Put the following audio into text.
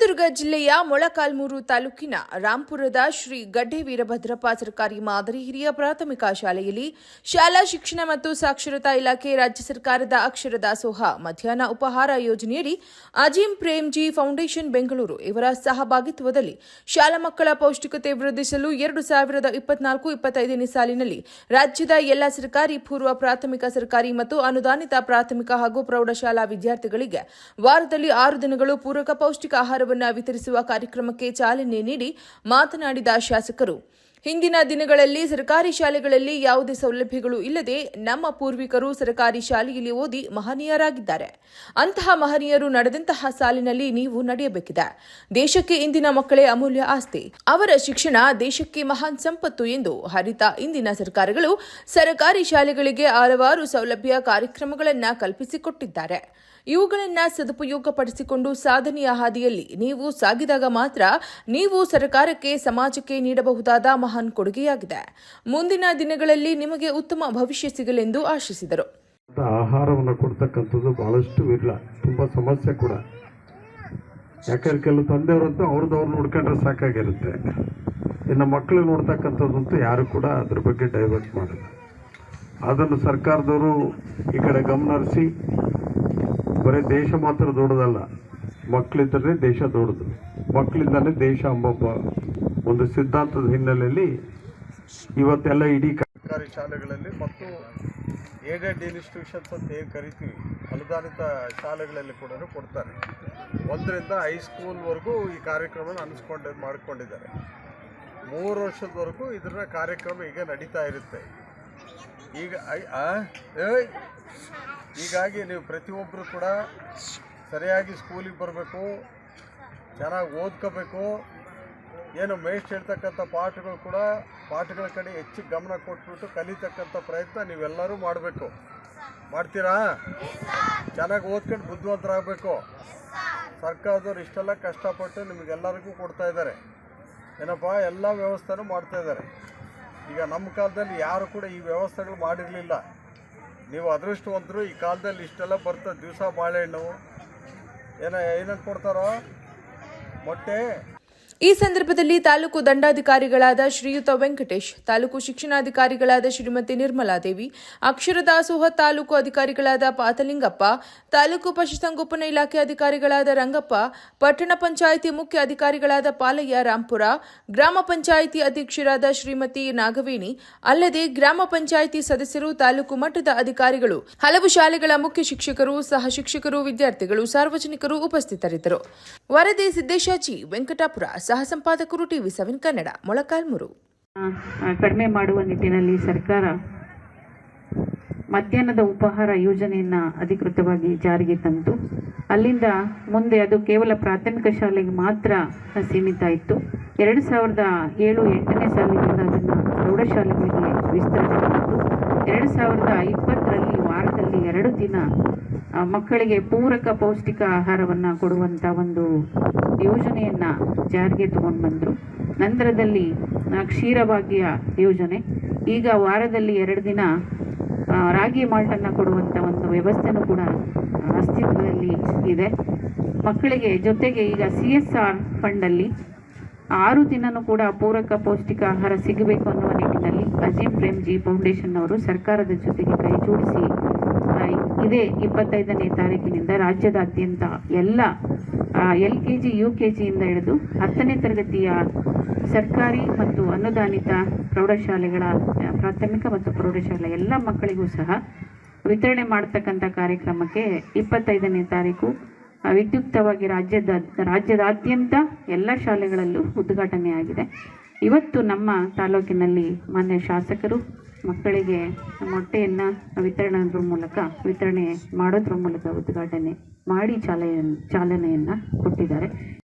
ಜಿಲ್ಲೆಯ ಮೊಳಕಾಲ್ಮೂರು ತಾಲೂಕಿನ ರಾಂಪುರದ ಶ್ರೀ ಗಡ್ಡೆ ವೀರಭದ್ರಪ್ಪ ಸರ್ಕಾರಿ ಮಾದರಿ ಹಿರಿಯ ಪ್ರಾಥಮಿಕ ಶಾಲೆಯಲ್ಲಿ ಶಾಲಾ ಶಿಕ್ಷಣ ಮತ್ತು ಸಾಕ್ಷರತಾ ಇಲಾಖೆ ರಾಜ್ಯ ಸರ್ಕಾರದ ಅಕ್ಷರ ದಾಸೋಹ ಮಧ್ಯಾಹ್ನ ಉಪಹಾರ ಯೋಜನೆಯಡಿ ಅಜೀಂ ಪ್ರೇಮ್ಜಿ ಫೌಂಡೇಶನ್ ಬೆಂಗಳೂರು ಇವರ ಸಹಭಾಗಿತ್ವದಲ್ಲಿ ಶಾಲಾ ಮಕ್ಕಳ ಪೌಷ್ಟಿಕತೆ ವೃದ್ಧಿಸಲು ಎರಡು ಸಾವಿರದ ಇಪ್ಪತ್ನಾಲ್ಕು ಇಪ್ಪತ್ತೈದನೇ ಸಾಲಿನಲ್ಲಿ ರಾಜ್ಯದ ಎಲ್ಲ ಸರ್ಕಾರಿ, ಪೂರ್ವ ಪ್ರಾಥಮಿಕ, ಸರ್ಕಾರಿ ಮತ್ತು ಅನುದಾನಿತ ಪ್ರಾಥಮಿಕ ಹಾಗೂ ಪ್ರೌಢಶಾಲಾ ವಿದ್ಯಾರ್ಥಿಗಳಿಗೆ ವಾರದಲ್ಲಿ ಆರು ದಿನಗಳು ಪೂರಕ ಪೌಷ್ಟಿಕ ಆಹಾರವನ್ನು ವಿತರಿಸುವ ಕಾರ್ಯಕ್ರಮಕ್ಕೆ ಚಾಲನೆ ನೀಡಿ ಮಾತನಾಡಿದ ಶಾಸಕರು, ಹಿಂದಿನ ದಿನಗಳಲ್ಲಿ ಸರ್ಕಾರಿ ಶಾಲೆಗಳಲ್ಲಿ ಯಾವುದೇ ಸೌಲಭ್ಯಗಳು ಇಲ್ಲದೆ ನಮ್ಮ ಪೂರ್ವಿಕರು ಸರ್ಕಾರಿ ಶಾಲೆಯಲ್ಲಿ ಓದಿ ಮಹನೀಯರಾಗಿದ್ದಾರೆ. ಅಂತಹ ಮಹನೀಯರು ನಡೆದಂತಹ ಸಾಲಿನಲ್ಲಿ ನೀವು ನಡೆಯಬೇಕಿದೆ. ದೇಶಕ್ಕೆ ಇಂದಿನ ಮಕ್ಕಳೇ ಅಮೂಲ್ಯ ಆಸ್ತಿ. ಅವರ ಶಿಕ್ಷಣ ದೇಶಕ್ಕೆ ಮಹಾನ್ ಸಂಪತ್ತು ಎಂದು ಹರಿತ ಇಂದಿನ ಸರ್ಕಾರಗಳು ಸರ್ಕಾರಿ ಶಾಲೆಗಳಿಗೆ ಹಲವಾರು ಸೌಲಭ್ಯ ಕಾರ್ಯಕ್ರಮಗಳನ್ನು ಕಲ್ಪಿಸಿಕೊಟ್ಟಿದ್ದಾರೆ. ಇವುಗಳನ್ನು ಸದುಪಯೋಗಪಡಿಸಿಕೊಂಡು ಸಾಧನೆಯ ಹಾದಿಯಲ್ಲಿ ನೀವು ಸಾಗಿದಾಗ ಮಾತ್ರ ನೀವು ಸರ್ಕಾರಕ್ಕೆ, ಸಮಾಜಕ್ಕೆ ನೀಡಬಹುದಾದ ಮಹಾನ್ ಕೊಡುಗೆಯಾಗಿದೆ. ಮುಂದಿನ ದಿನಗಳಲ್ಲಿ ನಿಮಗೆ ಉತ್ತಮ ಭವಿಷ್ಯ ಸಿಗಲೆಂದು ಆಶಿಸಿದರು. ಆಹಾರವನ್ನು ಕೊಡ್ತಕ್ಕಂಥದ್ದು ಬಹಳಷ್ಟು ವಿರಳ ತುಂಬ ಸಮಸ್ಯೆ ಕೂಡ. ಯಾಕಂದ್ರೆ ಕೆಲವು ತಂದೆಯವರಂತೂ ಅವ್ರದ್ದು ಅವ್ರು ನೋಡ್ಕೊಂಡ್ರೆ ಸಾಕಾಗಿರುತ್ತೆ. ಇನ್ನು ಮಕ್ಕಳು ನೋಡ್ತಕ್ಕಂಥದ್ದಂತೂ ಯಾರು ಕೂಡ ಅದ್ರ ಬಗ್ಗೆ ಡೈವರ್ಟ್ ಮಾಡಿಲ್ಲ. ಅದನ್ನು ಸರ್ಕಾರದವರು ಈ ಕಡೆ ಗಮನ ಹರಿಸಿ ಬರೀ ದೇಶ ಮಾತ್ರ ದೊಡ್ಡದಲ್ಲ. ಮಕ್ಕಳಿದ್ದರೆ ದೇಶ ದೊಡ್ಡದು. ಮಕ್ಕಳಿಂದಲೇ ದೇಶ ಅಂಬಪ್ಪ ಒಂದು ಸಿದ್ಧಾಂತದ ಹಿನ್ನೆಲೆಯಲ್ಲಿ ಇವತ್ತೆಲ್ಲ ಇಡೀ ಸರ್ಕಾರಿ ಶಾಲೆಗಳಲ್ಲಿ ಮತ್ತು ಏಡೆಡ್ ಇನ್ಸ್ಟಿಟ್ಯೂಷನ್ಸ್ ಅಂತ ಹೇಗೆ ಕರಿತೀವಿ, ಅನುದಾನಿತ ಶಾಲೆಗಳಲ್ಲಿ ಕೂಡ ಕೊಡ್ತಾರೆ. ಒಂದರಿಂದ ಹೈಸ್ಕೂಲ್ವರೆಗೂ ಈ ಕಾರ್ಯಕ್ರಮನ ಅನಿಸ್ಕೊಂಡು ಮಾಡಿಕೊಂಡಿದ್ದಾರೆ. ಮೂರು ವರ್ಷದವರೆಗೂ ಇದರ ಕಾರ್ಯಕ್ರಮ ಈಗ ನಡೀತಾ ಇರುತ್ತೆ. ಈಗ? ಏಯ್! ಹೀಗಾಗಿ ನೀವು ಪ್ರತಿಯೊಬ್ಬರು ಕೂಡ ಸರಿಯಾಗಿ ಸ್ಕೂಲಿಗೆ ಬರಬೇಕು, ಚೆನ್ನಾಗಿ ಓದ್ಕೋಬೇಕು. ಏನು ಮೇಷ್ಟ್ ಹೇಳ್ತಕ್ಕಂಥ ಪಾಠಗಳು ಕೂಡ ಪಾಠಗಳ ಕಡೆ ಹೆಚ್ಚು ಗಮನ ಕೊಟ್ಬಿಟ್ಟು ಕಲಿತಕ್ಕಂಥ ಪ್ರಯತ್ನ ನೀವೆಲ್ಲರೂ ಮಾಡಬೇಕು. ಮಾಡ್ತೀರಾ? ಚೆನ್ನಾಗಿ ಓದ್ಕೊಂಡು ಬುದ್ಧಿವಂತರಾಗಬೇಕು. ಸರ್ಕಾರದವ್ರು ಇಷ್ಟೆಲ್ಲ ಕಷ್ಟಪಟ್ಟು ನಿಮಗೆಲ್ಲರಿಗೂ ಕೊಡ್ತಾ ಇದ್ದಾರೆ. ಏನಪ್ಪ? ಎಲ್ಲ ವ್ಯವಸ್ಥೆನೂ ಮಾಡ್ತಾ ಇದ್ದಾರೆ. ಈಗ ನಮ್ಮ ಕಾಲದಲ್ಲಿ ಯಾರು ಕೂಡ ಈ ವ್ಯವಸ್ಥೆಗಳು ಮಾಡಿರಲಿಲ್ಲ. ನೀವು ಅದೃಷ್ಟವಂತರು, ಈ ಕಾಲದಲ್ಲಿ ಇಷ್ಟೆಲ್ಲ ಬರ್ತದೆ ದಿವಸ ಬಾಳೆಹಣ್ಣು. ಏನ ಏನಂತ ಕೊಡ್ತಾರೋ? ಮೊಟ್ಟೆ. ಈ ಸಂದರ್ಭದಲ್ಲಿ ತಾಲೂಕು ದಂಡಾಧಿಕಾರಿಗಳಾದ ಶ್ರೀಯುತ ವೆಂಕಟೇಶ್, ತಾಲೂಕು ಶಿಕ್ಷಣಾಧಿಕಾರಿಗಳಾದ ಶ್ರೀಮತಿ ನಿರ್ಮಲಾದೇವಿ ಅಕ್ಷರ ದಾಸೋಹ ತಾಲೂಕು ಅಧಿಕಾರಿಗಳಾದ ಪಾತಲಿಂಗಪ್ಪ, ತಾಲೂಕು ಪಶುಸಂಗೋಪನಾ ಇಲಾಖೆ ಅಧಿಕಾರಿಗಳಾದ ರಂಗಪ್ಪ, ಪಟ್ಟಣ ಪಂಚಾಯಿತಿ ಮುಖ್ಯ ಅಧಿಕಾರಿಗಳಾದ ಪಾಲಯ್ಯ ರಾಂಪುರ, ಗ್ರಾಮ ಪಂಚಾಯಿತಿ ಅಧ್ಯಕ್ಷರಾದ ಶ್ರೀಮತಿ ನಾಗವೇಣಿ, ಅಲ್ಲದೆ ಗ್ರಾಮ ಪಂಚಾಯಿತಿ ಸದಸ್ಯರು, ತಾಲೂಕು ಮಟ್ಟದ ಅಧಿಕಾರಿಗಳು, ಹಲವು ಶಾಲೆಗಳ ಮುಖ್ಯ ಶಿಕ್ಷಕರು, ಸಹ ಶಿಕ್ಷಕರು, ವಿದ್ಯಾರ್ಥಿಗಳು, ಸಾರ್ವಜನಿಕರು ಉಪಸ್ಥಿತರಿದ್ದರು. ವರದಿ ಸಿದ್ದೇಶಾಜಿ ವೆಂಕಟಾಪುರ ಸಹ ಸಂಪಾದಕರು ಟಿವಿ ಸೆವೆನ್ ಕನ್ನಡ ಮೊಳಕಾಲ್ಮೂರು ಕಡಿಮೆ ಮಾಡುವ ನಿಟ್ಟಿನಲ್ಲಿ ಸರ್ಕಾರ ಮಧ್ಯಾಹ್ನದ ಉಪಹಾರ ಯೋಜನೆಯನ್ನು ಅಧಿಕೃತವಾಗಿ ಜಾರಿಗೆ ತಂತು. ಅಲ್ಲಿಂದ ಮುಂದೆ ಅದು ಕೇವಲ ಪ್ರಾಥಮಿಕ ಶಾಲೆಗೆ ಮಾತ್ರ ಸೀಮಿತ ಇತ್ತು. ಎರಡು ಸಾವಿರದ ಏಳು ಎಂಟನೇ ಸಾಲಿನಿಂದ ಅದನ್ನು ಪ್ರೌಢಶಾಲೆಗಳಿಗೆ ವಿಸ್ತರಣೆ ಮಾಡಿತು ಎರಡು ಸಾವಿರದ ಇಪ್ಪತ್ತರಲ್ಲಿ ವಾರದಲ್ಲಿ ಎರಡು ದಿನ ಮಕ್ಕಳಿಗೆ ಪೂರಕ ಪೌಷ್ಟಿಕ ಆಹಾರವನ್ನು ಕೊಡುವಂಥ ಒಂದು ಯೋಜನೆಯನ್ನು ಜಾರಿಗೆ ತಗೊಂಡು ಬಂದರು. ನಂತರದಲ್ಲಿ ಕ್ಷೀರಭಾಗ್ಯ ಯೋಜನೆ. ಈಗ ವಾರದಲ್ಲಿ ಎರಡು ದಿನ ರಾಗಿ ಮಾಲ್ಟನ್ನು ಕೊಡುವಂಥ ಒಂದು ವ್ಯವಸ್ಥೆನೂ ಕೂಡ ಅಸ್ತಿತ್ವದಲ್ಲಿ ಇದೆ. ಮಕ್ಕಳಿಗೆ ಜೊತೆಗೆ ಈಗ ಸಿ ಎಸ್ ಆರ್ ಫಂಡಲ್ಲಿ ಆರು ದಿನನೂ ಕೂಡ ಪೂರಕ ಪೌಷ್ಟಿಕ ಆಹಾರ ಸಿಗಬೇಕು ಅನ್ನುವ ನಿಟ್ಟಿನಲ್ಲಿ ಅಜೀಂ ಪ್ರೇಮ್ಜಿ ಫೌಂಡೇಶನ್ ಅವರು ಸರ್ಕಾರದ ಜೊತೆಗೆ ಕೈ ಜೋಡಿಸಿ ಇದೇ ಇಪ್ಪತ್ತೈದನೇ ತಾರೀಕಿನಿಂದ ರಾಜ್ಯದಾದ್ಯಂತ ಎಲ್ಲ L K G, U K ಜಿಯಿಂದ ಹಿಡಿದು ಹತ್ತನೇ ತರಗತಿಯ ಸರ್ಕಾರಿ ಮತ್ತು ಅನುದಾನಿತ ಪ್ರೌಢಶಾಲೆಗಳ ಪ್ರಾಥಮಿಕ ಮತ್ತು ಪ್ರೌಢಶಾಲೆ ಎಲ್ಲ ಮಕ್ಕಳಿಗೂ ಸಹ ವಿತರಣೆ ಮಾಡ್ತಕ್ಕಂಥ ಕಾರ್ಯಕ್ರಮಕ್ಕೆ ಇಪ್ಪತ್ತೈದನೇ ತಾರೀಕು ವಿದ್ಯುಕ್ತವಾಗಿ ರಾಜ್ಯದ, ರಾಜ್ಯದಾದ್ಯಂತ ಎಲ್ಲ ಶಾಲೆಗಳಲ್ಲೂ ಉದ್ಘಾಟನೆಯಾಗಿದೆ. ಇವತ್ತು ನಮ್ಮ ತಾಲೂಕಿನಲ್ಲಿ ಮಾನ್ಯ ಶಾಸಕರು ಮಕ್ಕಳಿಗೆ ಮೊಟ್ಟೆಯನ್ನು ವಿತರಣೆದ್ರ ಮೂಲಕ ವಿತರಣೆ ಮಾಡೋದ್ರ ಮೂಲಕ ಉದ್ಘಾಟನೆ ಮಾಡಿ ಚಾಲನೆ ಚಾಲನೆಯನ್ನು ಕೊಟ್ಟಿದ್ದಾರೆ.